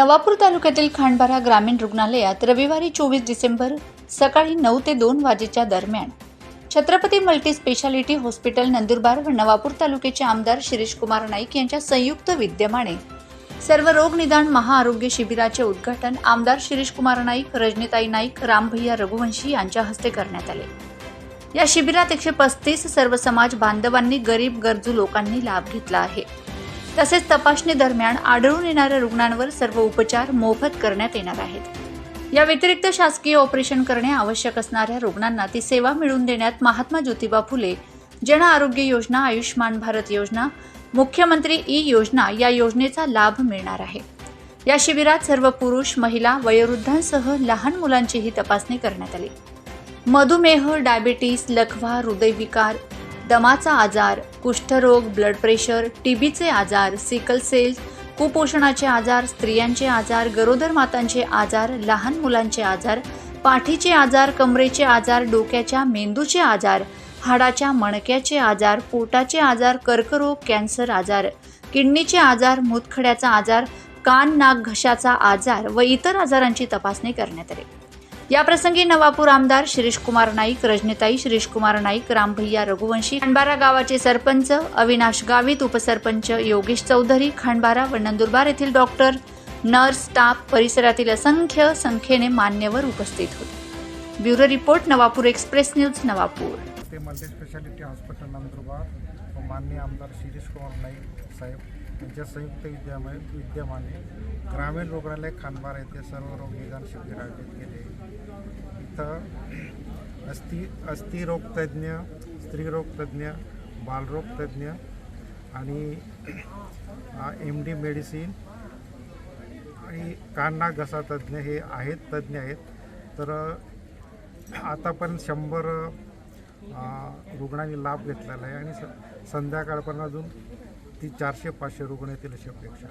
नवापूर तालुक्यातील खांडबारा ग्रामीण रुग्णालयात रविवारी चोवीस डिसेंबर सकाळी नऊ ते दोन वाजेच्या दरम्यान Chhatrapati multi speciality hospital Nandurbar व नवापूर तालुक्याचे आमदार शिरीष कुमार नाईक यांच्या संयुक्त विद्यमाने सर्व रोग निदान महाआरोग्य शिबिराचे उद्घाटन आमदार शिरीष कुमार नाईक रजनीताई नाईक रामभैया रघुवंशी यांच्या हस्ते करण्यात आले. या शिबिरात एकशे पस्तीस सर्व समाज बांधवांनी गरीब गरजू लोकांनी लाभ घेतला आहे. तसेच तपासणी दरम्यान आढळून येणाऱ्या रुग्णांवर सर्व उपचार मोफत करण्यात येणार आहेत. या व्यतिरिक्त शासकीय ऑपरेशन करणे आवश्यक असणाऱ्या रुग्णांना ती सेवा मिळवून देण्यात महात्मा ज्योतिबा फुले जन आरोग्य योजना आयुष्मान भारत योजना मुख्यमंत्री ई योजना या योजनेचा लाभ मिळणार आहे. या शिबिरात सर्व पुरुष महिला वयोवृद्धांसह लहान मुलांचीही तपासणी करण्यात आली. मधुमेह डायबिटीस लखवा हृदयविकार दमाचा आजार कुष्ठरोग ब्लड प्रेशर टीबीचे आजार सिकल सेल कुपोषणाचे आजार स्त्रियांचे आजार गरोदर मातांचे आजार लहान मुलांचे आजार पाठीचे आजार कमरेचे आजार डोक्याच्या मेंदूचे आजार हाडाच्या मणक्याचे आजार पोटाचे आजार कर्करोग कॅन्सर आजार किडनीचे आजार मूतखड्याचा आजार कान नाक घशाचा आजार व इतर आजारांची तपासणी करण्यात आली. याप्रसंगी नवापूर आमदार शिरीषकुमार नाईक रजनीताई शिरीषकुमार नाईक रामभैया रघुवंशी खांडबारा गावाचे सरपंच अविनाश गावित उपसरपंच योगेश चौधरी खांडबारा व नंदुरबार येथील डॉक्टर नर्स स्टाफ परिसरातील असंख्य संख्येने मान्यवर उपस्थित होते. Bureau report Navapur express news Navapur. ते मल्टी स्पेशालिटी हॉस्पिटल नंदुरबार माननीय आमदार शिरीष कुमार नाईक साहेब यांच्या संयुक्त विद्यमाने विद्यमाने ग्रामीण रुग्णालय खानबार येथे सर्व रोग निदान शिबिर आयोजित केले. इथं अस्थि अस्थिरोगतज्ञ स्त्रीरोगतज्ञ बालरोगतज्ञ आणि एम डी मेडिसिन आणि कान घसा तज्ज्ञ हे आहेत तज्ज्ञ आहेत. तर आतापर्यंत शंभर रुग्णांनी लाभ घेतलेला आहे आणि स संध्याकाळपर्यंत अजून ती चारशे पाचशे रुग्ण येतील अशी अपेक्षा